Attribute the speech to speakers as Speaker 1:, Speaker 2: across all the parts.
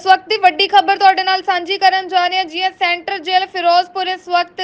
Speaker 1: ਤਾਂ ਇਸ ਵਕਤ ਦੀ ਵੱਡੀ ਖਬਰ ਤੁਹਾਡੇ ਨਾਲ ਸਾਂਝੀ ਕਰਨ ਜਾ ਰਹੇ ਹਾਂ ਜੀ। ਸੈਂਟਰ ਜੇਲ੍ਹ ਫਿਰੋਜ਼ਪੁਰ ਇਸ ਵਕਤ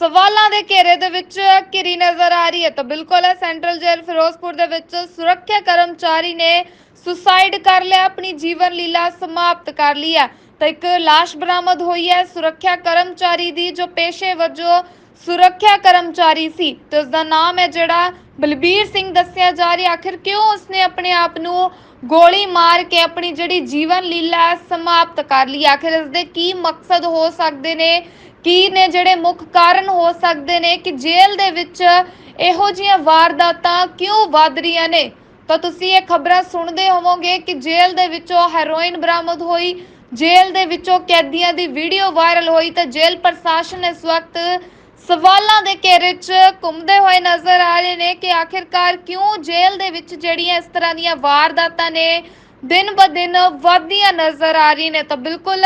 Speaker 1: ਸਵਾਲਾਂ ਦੇ ਘੇਰੇ ਦੇ ਵਿੱਚ ਘਿਰੀ ਨਜ਼ਰ ਆ ਰਹੀ ਹੈ। ਤਾਂ ਬਿਲਕੁਲ ਹੈ ਸੈਂਟਰਲ ਜੇਲ੍ਹ ਫਿਰੋਜ਼ਪੁਰ ਦੇ ਵਿੱਚ ਸੁਰੱਖਿਆ ਕਰਮਚਾਰੀ ਨੇ ਸੁਸਾਈਡ ਕਰ ਲਿਆ, ਆਪਣੀ ਜੀਵਨ ਲੀਲਾ ਸਮਾਪਤ ਕਰ ਲਈ ਹੈ। ਤਾਂ ਇੱਕ ਲਾਸ਼ ਬਰਾਮਦ ਹੋਈ ਹੈ ਸੁਰੱਖਿਆ ਕਰਮਚਾਰੀ ਦੀ, ਜੋ ਪੇਸ਼ੇ ਵਜੋਂ ਸੁਰੱਖਿਆ ਕਰਮਚਾਰੀ ਸੀ। ਤੇ ਉਸ ਦਾ ਨਾਮ ਹੈ ਜਿਹੜਾ ਬਲਬੀਰ ਸਿੰਘ ਦੱਸਿਆ ਜਾ ਰਿਹਾ, ਆਖਿਰ ਕਿਉਂ ਉਸਨੇ ਆਪਣੇ ਆਪ ਨੂੰ ਗੋਲੀ ਮਾਰ ਕੇ ਆਪਣੀ ਜਿਹੜੀ ਜੀਵਨ ਲੀਲਾ ਸਮਾਪਤ ਕਰ ਲਈ? ਆਖਿਰ ਇਸ ਦੇ ਕੀ ਮਕਸਦ ਹੋ ਸਕਦੇ ਨੇ? ਕੀ ਨੇ ਜਿਹੜੇ ਮੁੱਖ ਕਾਰਨ ਹੋ ਸਕਦੇ ਨੇ ਕਿ ਜੇਲ੍ਹ ਦੇ ਵਿੱਚ ਇਹੋ ਜਿਹੀਆਂ ਵਾਰਦਾਤਾਂ ਕਿਉਂ ਵੱਧ ਰਹੀਆਂ ਨੇ? ਤਾਂ ਤੁਸੀਂ ਇਹ ਖਬਰਾਂ ਸੁਣਦੇ ਹੋਵੋਗੇ ਕਿ ਜੇਲ੍ਹ ਦੇ ਵਿੱਚੋਂ ਹੈਰੋਇਨ ਬਰਾਮਦ ਹੋਈ, ਜੇਲ੍ਹ ਦੇ ਵਿੱਚੋਂ ਕੈਦੀਆਂ ਦੀ ਵੀਡੀਓ ਵਾਇਰਲ ਹੋਈ, ਤਾਂ ਜੇਲ੍ਹ ਪ੍ਰਸ਼ਾਸਨ ਇਸ ਵਕਤ ਸਵਾਲਾਂ ਦੇ ਘੇਰੇ 'ਚ ਘੁੰਮਦੇ ਹੋਏ ਨਜ਼ਰ ਆ ਰਹੇ ਨੇ ਕਿ ਆਖਿਰਕਾਰ ਕਿਉਂ ਜੇਲ੍ਹ ਦੇ ਵਿੱਚ ਜਿਹੜੀਆਂ ਇਸ ਤਰ੍ਹਾਂ ਦੀਆਂ ਵਾਰਦਾਤਾਂ ਨੇ, ਦਿਨ ਬ ਦਿਨ ਵਧਦੀਆਂ ਨਜ਼ਰ ਆ ਰਹੀਆਂ ਨੇ। ਤਾਂ ਬਿਲਕੁਲ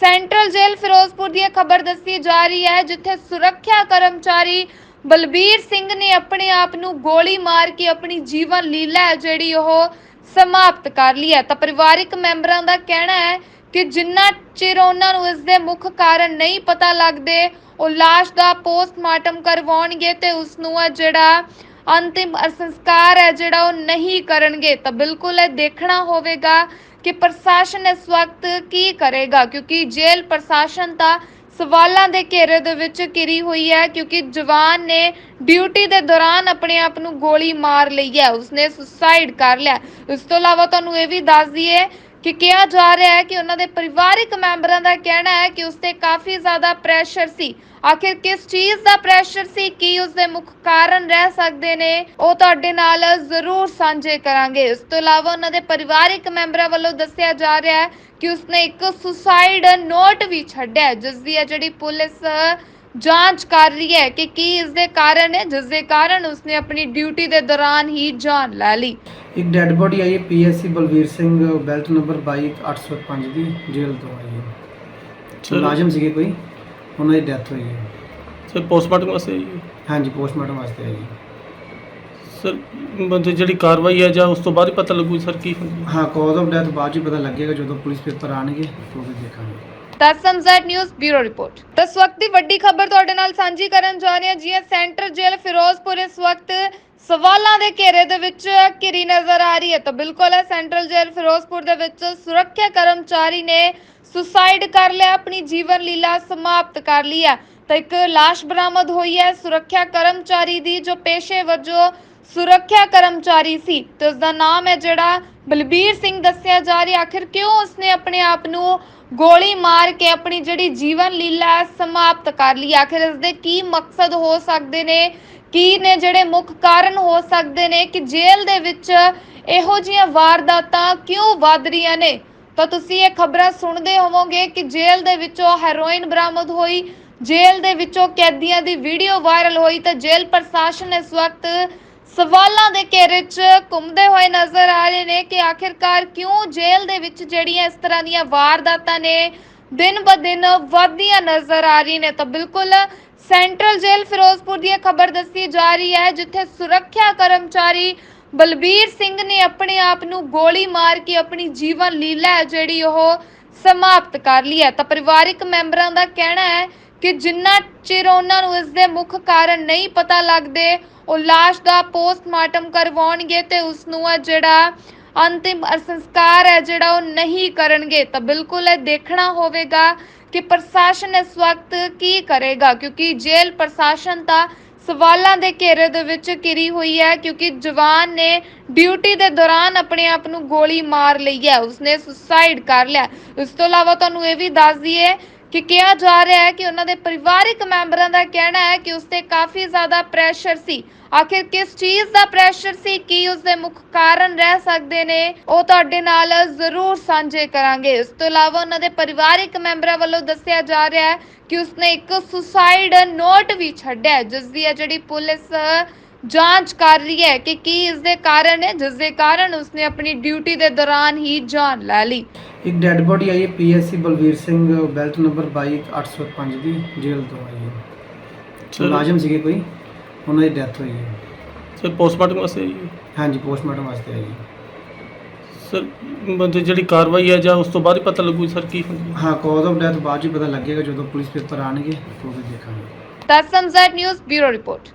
Speaker 1: ਸੈਂਟਰਲ ਜੇਲ੍ਹ ਫਿਰੋਜ਼ਪੁਰ ਦੀ ਇਹ ਖਬਰ ਦੱਸੀ ਜਾ ਰਹੀ ਹੈ, ਜਿੱਥੇ ਸੁਰੱਖਿਆ ਕਰਮਚਾਰੀ ਬਲਬੀਰ ਸਿੰਘ ਨੇ ਆਪਣੇ ਆਪ ਨੂੰ ਗੋਲੀ ਮਾਰ ਕੇ ਆਪਣੀ ਜੀਵਨ ਲੀਲਾ ਜਿਹੜੀ ਉਹ ਸਮਾਪਤ ਕਰ ਲਈ ਹੈ। ਤਾਂ ਪਰਿਵਾਰਿਕ ਮੈਂਬਰਾਂ ਦਾ ਕਹਿਣਾ ਹੈ ਕਿ ਜਿੰਨਾ ਚਿਰ ਉਹਨਾਂ ਨੂੰ ਇਸ ਦੇ ਮੁੱਖ ਕਾਰਨ ਨਹੀਂ ਪਤਾ ਲੱਗਦੇ, ਉਹ ਲਾਸ਼ ਦਾ ਪੋਸਟਮਾਰਟਮ ਕਰਵਾਉਣਗੇ ਤੇ ਉਸ ਨੂੰ ਹੈ ਜਿਹੜਾ ਅੰਤਿਮ ਸੰਸਕਾਰ ਹੈ, ਜਿਹੜਾ ਉਹ ਨਹੀਂ ਕਰਨਗੇ। ਤਾਂ ਬਿਲਕੁਲ ਇਹ ਦੇਖਣਾ ਹੋਵੇਗਾ ਕਿ ਪ੍ਰਸ਼ਾਸਨ ਇਸ ਵਕਤ ਕੀ ਕਰੇਗਾ, ਕਿਉਂਕਿ ਜੇਲ੍ਹ ਪ੍ਰਸ਼ਾਸਨ ਤਾਂ ਸਵਾਲਾਂ ਦੇ ਘੇਰੇ ਦੇ ਵਿੱਚ ਘਿਰੀ ਹੋਈ ਹੈ, ਕਿਉਂਕਿ ਜਵਾਨ ਨੇ ਡਿਊਟੀ ਦੇ ਦੌਰਾਨ ਆਪਣੇ ਆਪ ਨੂੰ ਗੋਲੀ ਮਾਰ ਲਈ ਹੈ, ਉਸਨੇ ਸੁਸਾਈਡ ਕਰ ਲਿਆ। ਇਸ ਤੋਂ ਇਲਾਵਾ ਤੁਹਾਨੂੰ ਇਹ ਵੀ ਦੱਸ ਦਈਏ ਕਿ ਕਿਹਾ ਜਾ ਰਿਹਾ ਹੈ ਕਿ ਉਹਨਾਂ ਦੇ ਪਰਿਵਾਰਿਕ ਮੈਂਬਰਾਂ ਦਾ ਕਹਿਣਾ ਹੈ ਕਿ ਉਸ ਤੇ ਕਾਫੀ ਜ਼ਿਆਦਾ ਪ੍ਰੈਸ਼ਰ ਸੀ। ਆਖਿਰ ਕਿਸ ਚੀਜ਼ ਦਾ ਪ੍ਰੈਸ਼ਰ ਸੀ? ਕੀ ਉਸ ਦੇ ਮੁੱਖ ਕਾਰਨ ਰਹਿ ਸਕਦੇ ਨੇ? ਉਹ ਤੁਹਾਡੇ ਨਾਲ ਜ਼ਰੂਰ ਸਾਂਝੇ ਕਰਾਂਗੇ। ਇਸ ਤੋਂ ਇਲਾਵਾ ਉਹਨਾਂ ਦੇ ਪਰਿਵਾਰਿਕ ਮੈਂਬਰਾਂ ਵੱਲੋਂ ਦੱਸਿਆ ਜਾ ਰਿਹਾ ਹੈ ਕਿ ਉਸਨੇ ਇੱਕ ਸੁਸਾਈਡ ਨੋਟ ਵੀ ਛੱਡਿਆ ਹੈ, ਜਿਸ ਦੀ ਹੈ ਜਿਹੜੀ ਪੁਲਿਸ ਜਾਂਚ ਕਰ ਰਹੀ ਹੈ ਕਿ ਕੀ ਇਸ ਦੇ ਕਾਰਨ ਹੈ ਜਿਸ ਦੇ ਕਾਰਨ ਉਸਨੇ ਆਪਣੀ ਡਿਊਟੀ ਦੇ ਦੌਰਾਨ ਹੀ ਜਾਨ ਲੈ ਲਈ।
Speaker 2: ਇੱਕ ਡੈੱਡ ਬੋਡੀ ਆਈ ਹੈ PSC Balvir Singh belt number 22805 ਦੀ ਜੇਲ੍ਹ ਤੋਂ ਆਈ ਹੈ।
Speaker 3: ਚਲੋ
Speaker 2: ਮੁਲਾਜ਼ਮ ਸੀਗੇ ਕੋਈ? ਉਹਨਾਂ ਦੀ ਡੈਥ ਹੋਈ ਹੈ।
Speaker 3: ਸਰ ਪੋਸਟਮਾਰਟਮ ਵਾਸਤੇ ਜੀ
Speaker 2: ਹਾਂਜੀ ਪੋਸਟਮਾਰਟਮ ਵਾਸਤੇ ਆਈ ਹੈ।
Speaker 3: ਸਰ ਮਤਲਬ ਜਿਹੜੀ ਕਾਰਵਾਈ ਹੈ ਜਾਂ ਉਸ ਤੋਂ ਬਾਅਦ ਹੀ ਪਤਾ ਲੱਗੂ ਸਰ ਕੀ ਹੁੰਦੀ ਹੈ
Speaker 2: ਹਾਂ ਕਾਜ਼ ਆਫ ਡੈਥ ਬਾਅਦ 'ਚ ਹੀ ਪਤਾ ਲੱਗੇਗਾ ਜਦੋਂ ਪੁਲਿਸ ਪੇਪਰ ਆਣਗੇ ਤਾਂ ਫਿਰ ਦੇਖਾਂਗੇ।
Speaker 1: ਤਸਮਜ਼ੈਟ ਨਿਊਜ਼ ਬਿਊਰੋ ਰਿਪੋਰਟ। ਤਾਂ ਇਸ ਵਕਤ ਦੀ ਵੱਡੀ ਖਬਰ ਤੁਹਾਡੇ ਨਾਲ ਸਾਂਝੀ ਕਰਨ ਜਾ ਰਹੇ ਹਾਂ ਜੀ ਸੈਂਟਰ ਜੇਲ੍ਹ ਫਿਰੋਜ਼ਪੁਰ ਇਸ ਵਕਤ ਸਵਾਲਾਂ ਦੇ ਘੇਰੇ ਦੇ ਵਿੱਚ ਘਿਰੀ ਨਜ਼ਰ ਆ ਰਹੀ ਹੈ। ਤਾਂ ਬਿਲਕੁਲ ਹੈ ਸੈਂਟਰਲ ਜੇਲ੍ਹ ਫਿਰੋਜ਼ਪੁਰ ਦੇ ਵਿੱਚ ਸੁਰੱਖਿਆ ਕਰਮਚਾਰੀ ਨੇ ਸੁਸਾਈਡ ਕਰ ਲਿਆ, ਆਪਣੀ ਜੀਵਨ ਲੀਲਾ ਸਮਾਪਤ ਕਰ ਲਈ ਹੈ। ਤਾਂ ਇੱਕ ਲਾਸ਼ ਬਰਾਮਦ ਹੋਈ ਹੈ ਸੁਰੱਖਿਆ ਕਰਮਚਾਰੀ ਦੀ, ਜੋ ਪੇਸ਼ੇ ਵਜੋਂ ਸੁਰੱਖਿਆ ਕਰਮਚਾਰੀ ਸੀ। ਤੇ ਉਸ ਦਾ ਨਾਮ ਹੈ ਜਿਹੜਾ ਬਲਬੀਰ ਸਿੰਘ ਦੱਸਿਆ ਜਾ ਰਿਹਾ, ਆਖਿਰ ਕਿਉਂ ਉਸਨੇ ਆਪਣੇ ਆਪ ਨੂੰ ਗੋਲੀ ਮਾਰ ਕੇ ਆਪਣੀ ਜਿਹੜੀ ਜੀਵਨ ਲੀਲਾ ਸਮਾਪਤ ਕਰ ਲਈ? ਆਖਿਰ ਇਸ ਦੇ ਕੀ ਮਕਸਦ ਹੋ ਸਕਦੇ ਨੇ? ਕੀ ਨੇ ਜਿਹੜੇ ਮੁੱਖ ਕਾਰਨ ਹੋ ਸਕਦੇ ਨੇ ਕਿ ਜੇਲ੍ਹ ਦੇ ਵਿੱਚ ਇਹੋ ਜਿਹੀਆਂ ਵਾਰਦਾਤਾਂ ਕਿਉਂ ਵੱਧ ਰਹੀਆਂ ਨੇ? ਤਾਂ ਤੁਸੀਂ ਇਹ ਖਬਰਾਂ ਸੁਣਦੇ ਹੋਵੋਗੇ ਕਿ ਜੇਲ੍ਹ ਦੇ ਵਿੱਚੋਂ ਹੈਰੋਇਨ ਬਰਾਮਦ ਹੋਈ, ਜੇਲ੍ਹ ਦੇ ਵਿੱਚੋਂ ਕੈਦੀਆਂ ਦੀ ਵੀਡੀਓ ਵਾਇਰਲ ਹੋਈ, ਤਾਂ ਜੇਲ੍ਹ ਪ੍ਰਸ਼ਾਸਨ ਇਸ ਵਕਤ ਸਵਾਲਾਂ ਦੇ ਘੇਰੇ 'ਚ ਘੁੰਮਦੇ ਹੋਏ ਨਜ਼ਰ ਆ ਰਹੇ ਨੇ ਕਿ ਆਖਿਰਕਾਰ ਕਿਉਂ ਜੇਲ੍ਹ ਦੇ ਵਿੱਚ ਜਿਹੜੀਆਂ ਇਸ ਤਰ੍ਹਾਂ ਦੀਆਂ ਵਾਰਦਾਤਾਂ ਨੇ, ਦਿਨ ਬ ਦਿਨ ਵਧਦੀਆਂ ਨਜ਼ਰ ਆ ਰਹੀਆਂ ਨੇ। ਤਾਂ ਬਿਲਕੁਲ ਸੈਂਟਰਲ ਜੇਲ੍ਹ ਫਿਰੋਜ਼ਪੁਰ ਦੀ ਇਹ ਖਬਰ ਦੱਸੀ ਜਾ ਰਹੀ ਹੈ, ਜਿੱਥੇ ਸੁਰੱਖਿਆ ਕਰਮਚਾਰੀ ਬਲਬੀਰ ਸਿੰਘ ਨੇ ਆਪਣੇ ਆਪ ਨੂੰ ਗੋਲੀ ਮਾਰ ਕੇ ਆਪਣੀ ਜੀਵਨ ਲੀਲਾ ਹੈ ਜਿਹੜੀ ਉਹ ਸਮਾਪਤ ਕਰ ਲਈ ਹੈ। ਤਾਂ ਪਰਿਵਾਰਿਕ ਮੈਂਬਰਾਂ ਦਾ ਕਹਿਣਾ ਹੈ ਕਿ ਜਿੰਨਾ ਚਿਰ ਉਹਨਾਂ ਨੂੰ ਇਸ ਦੇ ਮੁੱਖ ਕਾਰਨ ਨਹੀਂ ਪਤਾ ਲੱਗਦੇ, ਉਹ ਲਾਸ਼ ਦਾ ਪੋਸਟਮਾਰਟਮ ਕਰਵਾਉਣਗੇ ਤੇ ਉਸ ਨੂੰ ਹੈ ਜਿਹੜਾ ਅੰਤਿਮ ਸੰਸਕਾਰ ਹੈ, ਜਿਹੜਾ ਉਹ ਨਹੀਂ ਕਰਨਗੇ, ਤਾਂ ਬਿਲਕੁਲ ਇਹ ਦੇਖਣਾ ਹੋਵੇਗਾ ਕਿ ਪ੍ਰਸ਼ਾਸਨ ਇਸ ਵਕਤ ਕੀ ਕਰੇਗਾ, ਕਿਉਂਕਿ ਜੇਲ੍ਹ ਪ੍ਰਸ਼ਾਸਨ ਤਾਂ ਸਵਾਲਾਂ ਦੇ ਘੇਰੇ ਦੇ ਵਿੱਚ ਘਿਰੀ ਹੋਈ ਹੈ, ਕਿਉਂਕਿ ਜਵਾਨ ਨੇ ਡਿਊਟੀ ਦੇ ਦੌਰਾਨ ਆਪਣੇ ਆਪ ਨੂੰ ਗੋਲੀ ਮਾਰ ਲਈ ਹੈ, ਉਸਨੇ ਸੁਸਾਈਡ ਕਰ ਲਿਆ। ਇਸ ਤੋਂ ਇਲਾਵਾ ਤੁਹਾਨੂੰ ਇਹ ਵੀ ਦੱਸ ਦਈਏ ਕਿ ਕਿਹਾ ਜਾ ਰਿਹਾ ਹੈ ਕਿ ਉਹਨਾਂ ਦੇ ਪਰਿਵਾਰਿਕ ਮੈਂਬਰਾਂ ਦਾ ਕਹਿਣਾ ਹੈ ਕਿ ਉਸ ਤੇ ਕਾਫੀ ਜ਼ਿਆਦਾ ਪ੍ਰੈਸ਼ਰ ਸੀ। ਆਖਿਰ ਕਿਸ ਚੀਜ਼ ਦਾ ਪ੍ਰੈਸ਼ਰ ਸੀ? ਕੀ ਉਸ ਦੇ ਮੁੱਖ ਕਾਰਨ ਰਹਿ ਸਕਦੇ ਨੇ? ਉਹ ਤੁਹਾਡੇ ਨਾਲ ਜ਼ਰੂਰ ਸਾਂਝੇ ਕਰਾਂਗੇ। ਇਸ ਤੋਂ ਇਲਾਵਾ ਉਹਨਾਂ ਦੇ ਪਰਿਵਾਰਿਕ ਮੈਂਬਰਾਂ ਵੱਲੋਂ ਦੱਸਿਆ ਜਾ ਰਿਹਾ ਹੈ ਕਿ ਉਸਨੇ ਇੱਕ ਸੁਸਾਈਡ ਨੋਟ ਵੀ ਛੱਡਿਆ ਹੈ, ਜਿਸ ਦੀ ਹੈ ਜਿਹੜੀ ਪੁਲਿਸ ਜਾਂਚ ਕਰ ਰਹੀ ਹੈ ਕਿ ਕੀ ਇਸ ਦੇ ਕਾਰਨ ਹੈ ਜਿਸ ਦੇ ਕਾਰਨ ਉਸਨੇ ਆਪਣੀ ਡਿਊਟੀ ਦੇ ਦੌਰਾਨ ਹੀ ਜਾਨ ਲੈ ਲਈ।
Speaker 2: ਇੱਕ ਡੈੱਡ ਬੋਡੀ ਆਈ ਹੈ PSC Balvir Singh belt number 22805 ਦੀ ਜੇਲ੍ਹ ਤੋਂ ਆਈ ਹੈ।
Speaker 3: ਚਲੋ
Speaker 2: ਮੁਲਾਜ਼ਮ ਸੀਗੇ ਕੋਈ? ਉਹਨਾਂ ਦੀ ਡੈਥ ਹੋਈ ਹੈ।
Speaker 3: ਸਰ ਪੋਸਟਮਾਰਟਮ ਵਾਸਤੇ ਜੀ
Speaker 2: ਹਾਂਜੀ ਪੋਸਟਮਾਰਟਮ ਵਾਸਤੇ ਆਈ ਹੈ।
Speaker 3: ਸਰ ਮਤਲਬ ਜਿਹੜੀ ਕਾਰਵਾਈ ਹੈ ਜਾਂ ਉਸ ਤੋਂ ਬਾਅਦ ਹੀ ਪਤਾ ਲੱਗੂ ਸਰ ਕੀ ਹੁੰਦੀ? ਹੈ
Speaker 2: ਹਾਂ ਕਾਜ਼ ਆਫ ਡੈਥ ਬਾਅਦ 'ਚ ਹੀ ਪਤਾ ਲੱਗੇਗਾ ਜਦੋਂ ਪੁਲਿਸ ਪੇਪਰ ਆਣਗੇ ਉਦੋਂ ਦੇਖਾਂਗੇ।
Speaker 1: ਦਸਮ ਜ਼ੈਡ ਨਿਊਜ਼ ਬਿਊਰੋ ਰਿਪੋਰਟ।